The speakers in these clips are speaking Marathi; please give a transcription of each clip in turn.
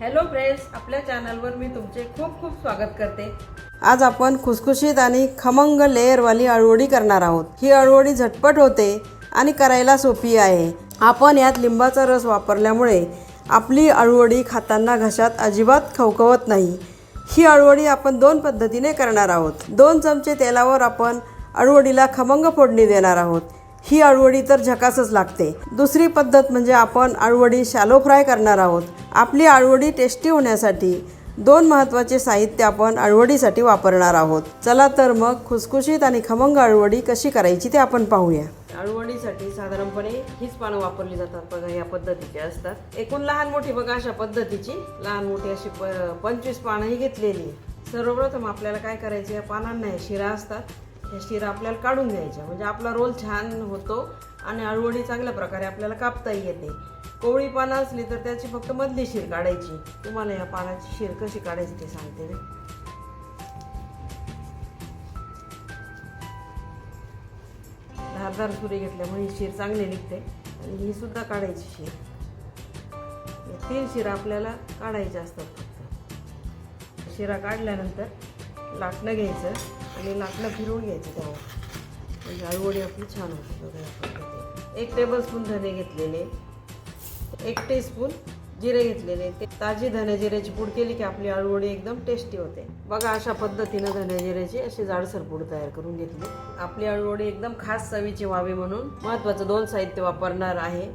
हॅलो फ्रेंड्स आपल्या चॅनलवर मी तुमचे खूप खूप स्वागत करते. आज आपण खुसखुशीत आणि खमंग लेअरवाली अळवडी करणार आहोत. ही अळवडी झटपट होते आणि करायला सोपी आहे. आपण यात लिंबाचा रस वापरल्यामुळे आपली अळवडी खाताना घशात अजिबात खवखवत नाही. ही अळवडी आपण दोन पद्धतीने करणार आहोत. दोन चमचे तेलावर आपण अळवडीला खमंग फोडणी देणार आहोत. ही अळवडी तर झकासच लागते. दुसरी पद्धत म्हणजे आपण अळवडी शॅलो फ्राय करणार आहोत. आपली अळवडी टेस्टी होण्यासाठी दोन महत्त्वाचे साहित्य आपण अळवडीसाठी वापरणार आहोत. चला तर मग खुसखुशीत आणि खमंग अळवडी कशी करायची ते आपण पाहूया. अळवडीसाठी साधारणपणे हीच पानं वापरली जातात. बघा या पद्धतीची असतात. एकूण लहान मोठी बघा अशा पद्धतीची. लहान मोठी अशी प पंचवीस पानं ही घेतलेली. सर्वप्रथम आपल्याला काय करायचं? या पानांना शिरा असतात. ह्या शिरा आपल्याला काढून घ्यायच्या. म्हणजे आपला रोल छान होतो आणि अळवडी चांगल्या प्रकारे आपल्याला कापताही येते. कोवळी पानं असली तर त्याची फक्त मधली शीर काढायची. तुम्हाला या पानाची शीर कशी काढायची ते सांगते मी. धारदार सुरी घेतल्यामुळे ही शीर चांगली निघते. आणि ही सुद्धा काढायची शीर. तीन शिरा आपल्याला काढायच्या असतात फक्त. शिरा काढल्यानंतर लाटणं घ्यायचं. आणि लाटणं फिरवून घ्यायचं त्यावर म्हणजे अळवडी आपली छान होते बघा एक टेबलस्पून धने घेतलेले. एक टीस्पून जिरे घेतलेले. ते ताजी धने जिऱ्याची पूड केली की आपली अळवडी एकदम टेस्टी होते. बघा अशा पद्धतीनं धने जिऱ्याची अशी जाडसर पूड तयार करून घेतली. आपली आळूवडी एकदम खास चवीची व्हावी म्हणून महत्त्वाचं दोन साहित्य वापरणार आहे.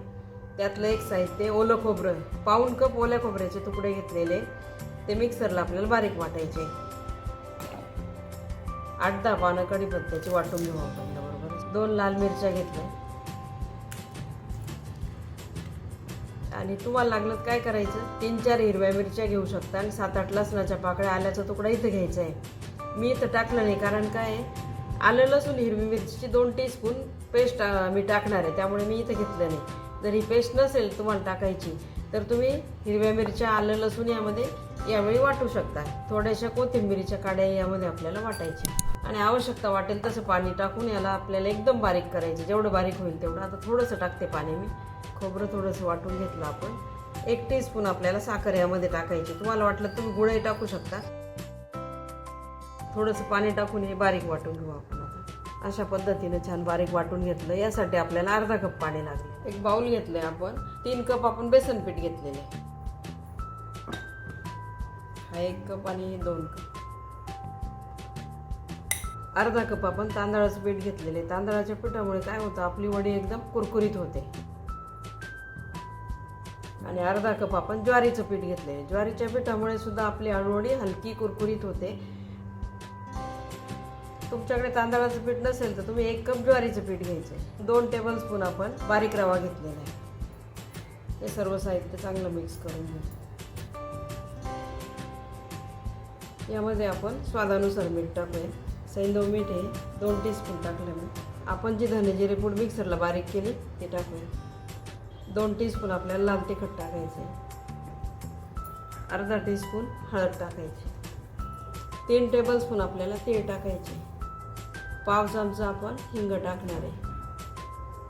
त्यातलं एक साहित्य ओलं खोबरं. पाऊण कप ओल्या खोबऱ्याचे तुकडे घेतलेले. ते मिक्सरला आपल्याला बारीक वाटायचे. आठ दहा पानं कढीपत्त्याची वाटून घेऊ आपण त्याबरोबर दोन लाल मिरच्या घेतल्या. आणि तुम्हाला लागलं काय करायचं? तीन चार हिरव्या मिरच्या घेऊ शकता आणि सात आठ लसणाच्या पाकळ्या आल्याचा तुकडा इथं घ्यायचा आहे. मी इथं टाकलं नाही कारण काय आलं लसूण हिरवी मिरचीची दोन टीस्पून पेस्ट मी टाकणार आहे. त्यामुळे मी इथं घेतलं नाही. जर ही पेस्ट नसेल तुम्हाला टाकायची तर तुम्ही हिरव्या मिरच्या आलं लसूण यामध्ये यावेळी वाटू शकता. थोड्याशा कोथिंबिरीच्या काड्या यामध्ये आपल्याला वाटायच्या. आणि आवश्यकता वाटेल तसं पाणी टाकून याला आपल्याला एकदम बारीक करायचे. जेवढं बारीक होईल तेवढं. आता थोडंसं टाकते पाणी मी. खोबरं थोडंसं वाटून घेतलं आपण. एक टीस्पून आपल्याला साखर यामध्ये टाकायची. तुम्हाला वाटलं तुम्ही गुळही टाकू शकता. थोडंसं पाणी टाकून हे बारीक वाटून घेऊ आपण आता. अशा पद्धतीनं छान बारीक वाटून घेतलं. यासाठी आपल्याला अर्धा कप पाणी लागले. एक बाऊल घेतलं आहे आपण. तीन कप आपण बेसन पीठ घेतलेले हा एक कप आणि हे दोन कप. अर्धा कप आपण तांदळाचं पीठ घेतलेले तांदळाच्या पिठामुळे काय होतं आपली वडी एकदम कुरकुरीत होते. आणि अर्धा कप आपण ज्वारीचं पीठ घेतले ज्वारीच्या पिठामुळे सुद्धा आपली अळूवडी हलकी कुरकुरीत होते. तुमच्याकडे तांदळाचं पीठ नसेल तर तुम्ही एक कप ज्वारीचं पीठ घ्यायचं. दोन टेबल स्पून आपण बारीक रवा घेतलेला आहे. हे सर्व साहित्य चांगलं मिक्स करून घ्या यामध्ये आपण स्वादानुसार मीठ टाकूया. सैंदव मीठ हे दोन टीस्पून टाकलं मी. आपण जी धनेजिरे पूड मिक्सरला बारीक केली ते टाकूया. दोन टीस्पून आपल्याला लाल तिखट टाकायचे अर्धा टीस्पून हळद टाकायची तीन टेबलस्पून आपल्याला तीळ टाकायचे पाव चमचा आपण हिंग टाकणार आहे.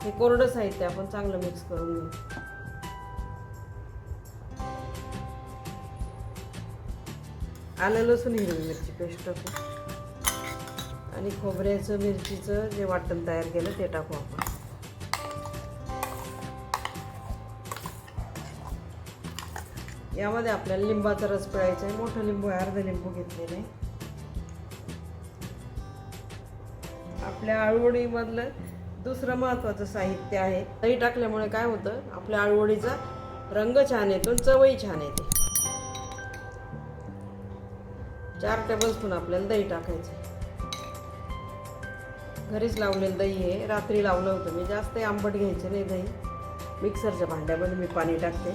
हे कोरडं साहित्य आपण चांगलं मिक्स करून घेऊ. आलं लसूण हिरवी मिरची पेस्ट टाकू. आणि खोबऱ्याचं मिरचीचं जे वाटण तयार केलं ते टाकू आपण. यामध्ये आपल्याला लिंबाचा रस पिळायचा आहे. मोठं लिंबू आहे अर्ध लिंबू घेतलेलं आहे. आपल्या आळवडीमधलं दुसरं महत्त्वाचं साहित्य आहे. दही टाकल्यामुळे काय होतं? आपल्या आळवडीचा रंग छान येतो चवही छान येते. चार टेबलस्पून आपल्याला दही टाकायचं घरीच लावलेलं दही आहे. रात्री लावलं होतं मी. जास्त आंबट घ्यायचे नाही दही. मिक्सरच्या भांड्यामध्ये मी पाणी टाकते.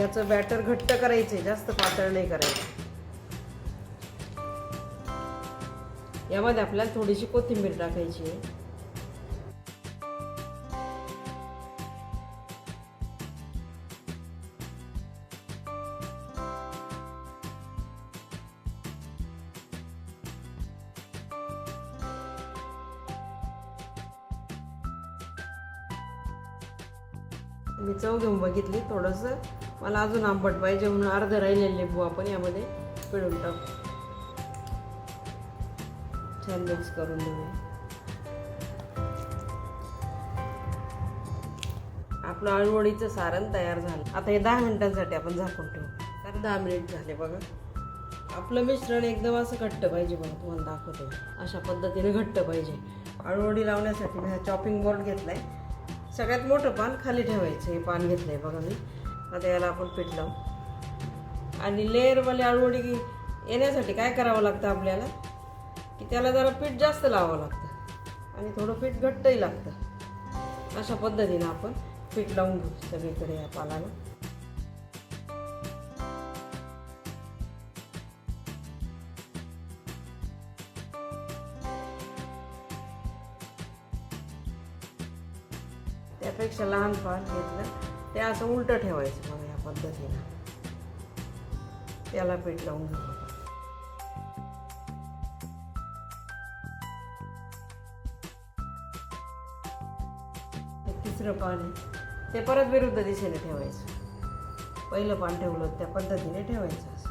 याचं बॅटर घट्ट करायचं जास्त पातळ नाही करायचं. यामध्ये आपल्याला थोडीशी कोथिंबीर टाकायची आहे. मी चव घेऊन बघितली थोडंसं. मला अजून आंबट पाहिजे म्हणून अर्ध राहिलेले लिंबू आपण यामध्ये पिळून टाकू. छान मिक्स करून देऊ आपलं अळवडीचं सारण तयार झालं. आता हे दहा मिनिटांसाठी आपण झाकून ठेवू. तर दहा मिनिट झाले बघा. आपलं मिश्रण एकदम असं घट्ट पाहिजे बघा तुम्हाला दाखवते अशा पद्धतीने घट्ट पाहिजे. अळवडी लावण्यासाठी मी हा चॉपिंग बोर्ड घेतला आहे सगळ्यात मोठं पान खाली ठेवायचं हे पान घेतलंय बघा मी. आता याला आपण पीठ लावू. आणि लेअरवाली आळवडी येण्यासाठी काय करावं लागतं आपल्याला? की त्याला जरा पीठ जास्त लावावं लागतं. आणि थोडं पीठ घट्टही लागतं. अशा पद्धतीनं आपण पीठ लावून घेऊ सगळीकडे या पालाला त्यापेक्षा लहान पान घेतलं ते असं उलटं ठेवायचं बघा या पद्धतीनं. त्याला पीठ लावून घेऊ तिसरं पान ते परत विरुद्ध दिशेने ठेवायचं. पहिलं पान ठेवलं त्या पद्धतीने ठेवायचं असं.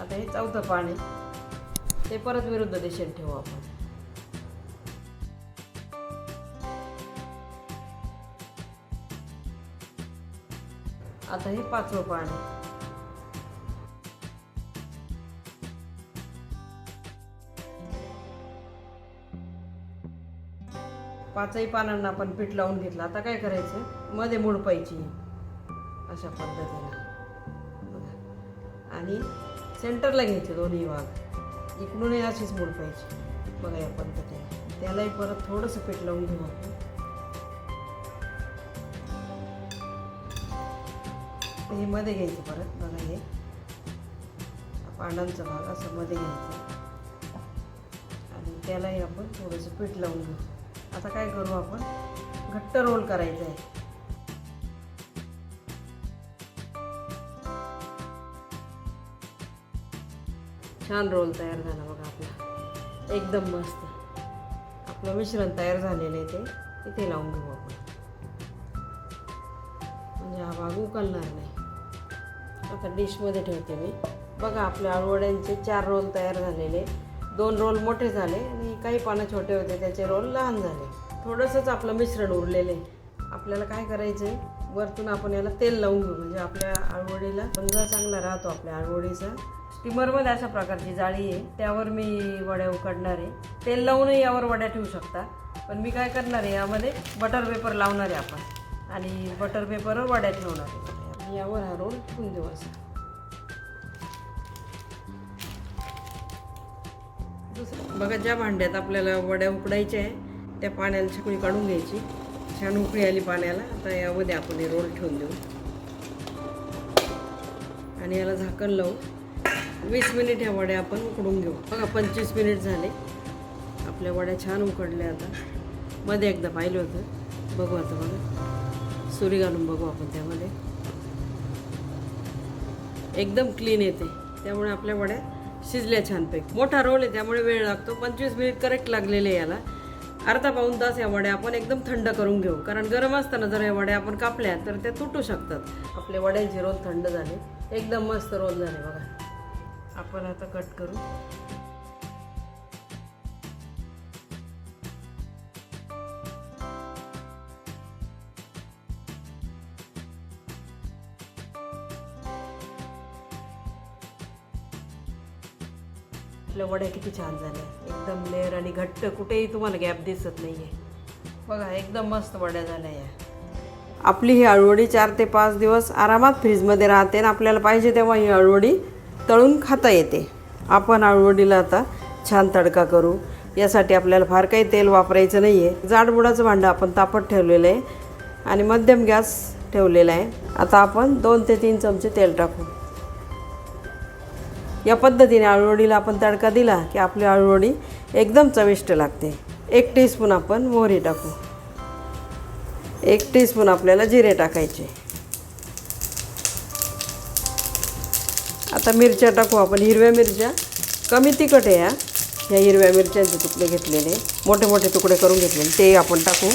आता हे चौथं पान आहे. ते परत विरुद्ध दिशेत ठेवू आपण. आता हे पाचवं पान आहे. पाचही पानांना आपण पीठ लावून घेतलं. आता काय करायचं? मध्ये मुडपायची अशा पद्धतीने. आणि सेंटरला घ्यायचे दोन्ही भाग. इकडूनही अशीच पाहिजे बघा या पद्धतीने. त्यालाही परत थोडंसं पीठ लावून घेऊ आपण. हे मध्ये घ्यायचं परत. बघा हे. पानांचा भाग असं मध्ये घ्यायचा. आणि त्यालाही आपण थोडंसं पीठ लावून घेऊ. आता काय करू आपण? घट्ट रोल करायचा आहे. छान रोल तयार झाला बघा आपला. एकदम मस्त. आपलं मिश्रण तयार झालेलं आहे ते. इथे लावून घेऊ आपण. म्हणजे हा भाग उकलणार नाही. आता डिशमध्ये ठेवते मी. बघा आपल्या आळूवड्यांचे चार रोल तयार झालेले. दोन रोल मोठे झाले आणि काही पानं छोटे होते. त्याचे रोल लहान झाले. थोडंसंच आपलं मिश्रण उरलेले आपल्याला काय करायचं आहे वरतून आपण याला तेल लावून घेऊ. म्हणजे आपल्या आळूवडीला रंग चांगला राहतो आपल्या आळूवडीचा. स्टीमरमध्ये अशा प्रकारची जाळी आहे. त्यावर मी वड्या उकडणार आहे. तेल लावूनही यावर वड्या ठेवू शकता. पण मी काय करणार आहे यामध्ये बटर पेपर लावणार आहे आपण. आणि बटर पेपरवर वड्या ठेवणार आहे. आणि यावर हा रोल ठेवून देऊ असा. दुसरं बघा ज्या भांड्यात आपल्याला वड्या उकडायच्या आहे त्या पाण्याला छकळी काढून घ्यायची. छान उकळी आली पाण्याला. आता यामध्ये आपण हे रोल ठेवून देऊ. आणि याला झाकण लावू. वीस मिनिट ह्या वड्या आपण उकडून घेऊ. बघा पंचवीस मिनिट झाले. आपल्या वड्या छान उकडल्या आता. मध्ये एकदा पाहिलं होतं. बघू आता बघा. सुरी घालून बघू आपण त्यामध्ये. एकदम क्लीन येते. त्यामुळे आपल्या वड्या शिजल्या छानपैकी. मोठा रोल आहे त्यामुळे वेळ लागतो. पंचवीस मिनिट करेक्ट लागलेले याला. अर्धा पाऊन तास या वड्या आपण एकदम थंड करून घेऊ. कारण गरम असताना जर या वड्या आपण कापल्या तर त्या तुटू शकतात. आपले वड्यांचे रोल थंड झाले. एकदम मस्त रोल झाले बघा. आपण आता कट करू. आपल्या वड्या किती छान झाल्या एकदम लेअर आणि घट्ट कुठेही तुम्हाला गॅप दिसत नाही आहे बघा एकदम मस्त वड्या झाल्या या. आपली ही अळवडी चार ते पाच दिवस आरामात फ्रीजमध्ये राहते आणि आपल्याला पाहिजे तेव्हा ही अळवडी तळून खाता येते. आपण आळूवडीला आता छान तडका करू. यासाठी आपल्याला फार काही तेल वापरायचं नाही आहे जाडबुडाचं भांडं आपण तापत ठेवलेलं आहे आणि मध्यम गॅस ठेवलेला आहे. आता आपण दोन ते तीन चमचे तेल टाकू. या पद्धतीने आळूवडीला आपण तडका दिला की आपली आळूवडी एकदम चविष्ट लागते. एक टीस्पून आपण मोहरी टाकू. एक टीस्पून आपल्याला जिरे टाकायचे. आता मिरच्या टाकू आपण हिरव्या मिरच्या. कमी तिखट आहे या ह्या हिरव्या मिरच्यांचे तुकडे घेतलेले मोठे मोठे तुकडे करून घेतलेले ते आपण टाकू.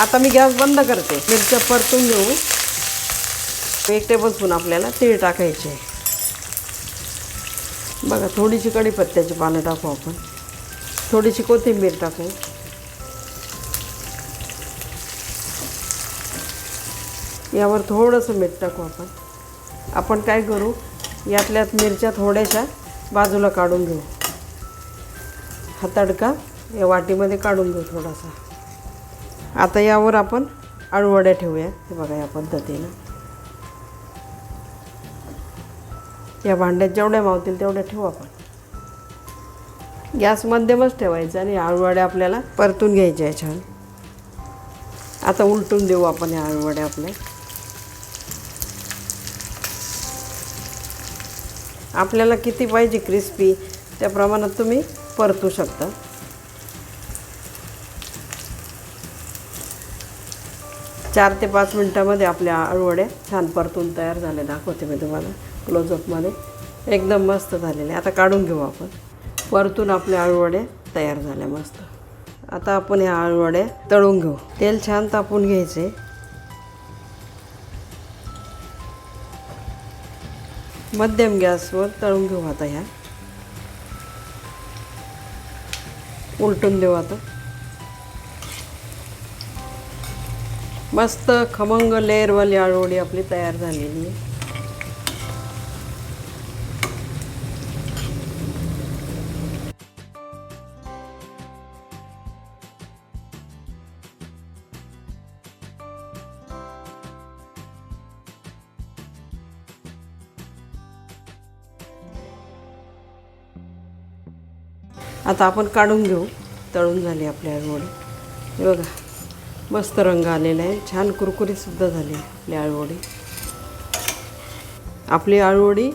आता मी गॅस बंद करते. मिरच्या परतून घेऊ. एक टेबलस्पून आपल्याला तीळ टाकायचे. बघा थोडीशी कढीपत्त्याची पानं टाकू आपण. थोडीशी कोथिंबीर टाकू. यावर थोडंसं मीठ टाकू आपण. आपण काय करू? यातल्यात मिरच्या थोड्याशा बाजूला काढून घेऊ. हा तडका या वाटीमध्ये काढून घेऊ थोडासा. आता यावर आपण अळूवड्या ठेवूया. हे बघा या पद्धतीनं. या भांड्यात जेवढ्या मावतील तेवढ्या ठेवू आपण. गॅस मध्यमच ठेवायचा आणि आळूवड्या आपल्याला परतून घ्यायच्या आहे छान. आता उलटून देऊ आपण या आळूवड्या आपल्या. आपल्याला किती पाहिजे क्रिस्पी त्या प्रमाणात तुम्ही परतू शकता. चार ते पाच मिनटामध्ये आपल्या आळूवड्या छान परतून तयार झाले. दाखवते मी तुम्हाला क्लोजअपमध्ये एकदम मस्त झालेले. आता काढून घेऊ आपण. परतून आपल्या आळूवड्या तयार झाल्या मस्त. आता आपण ह्या आळूवड्या तळून घेऊ. तेल छान तापून घ्यायचे. मध्यम गॅसवर तळून घेऊ आता ह्या. उलटून देऊ आता. मस्त खमंग लेअरवाली आळूवडी आपली तयार झालेली आहे. आता आपण काढून घेऊ. तळून झाली आपली आळूवडी. हे बघा मस्त रंग आलेला आहे. छान कुरकुरीतसुद्धा झाली आपली आळूवडी. आपली आळूवडी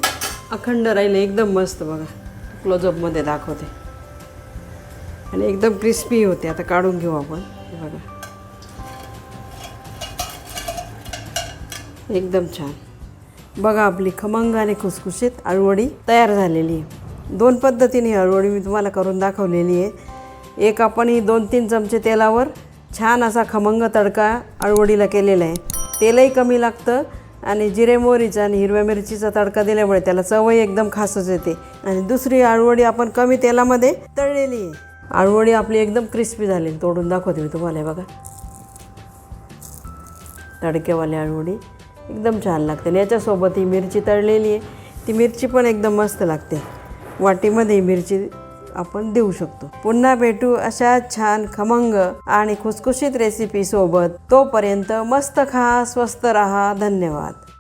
अखंड राहील एकदम मस्त बघा. क्लोजअपमध्ये दाखवते. आणि एकदम क्रिस्पी होते. आता काढून घेऊ आपण. बघा. एकदम छान. बघा आपली खमंग आणि खुसखुशीत आळूवडी तयार झालेली आहे. दोन पद्धतीने हळूहळू मी तुम्हाला करून दाखवलेली आहे. एक आपण ही दोन तीन चमचे तेलावर छान असा खमंग तडका अळवडीला केलेला आहे. तेलही कमी लागतं आणि जिरे मोहरीचा आणि हिरव्या मिरचीचा तडका दिल्यामुळे त्याला चवही एकदम खासच येते. आणि दुसरी अळवडी आपण कमी तेलामध्ये तळलेली आहे. अळवडी आपली एकदम क्रिस्पी झालेली तोडून दाखवते मी तुम्हाला बघा. तडक्यावाली अळवडी एकदम छान लागते. आणि याच्यासोबत ही मिरची तळलेली आहे. ती मिरची पण एकदम मस्त लागते. वाटीमध्ये मिरची आपण देऊ शकतो. पुन्हा भेटू अशा छान खमंग आणि खुसखुशीत रेसिपी सोबत. तोपर्यंत मस्त खा स्वस्त रहा. धन्यवाद.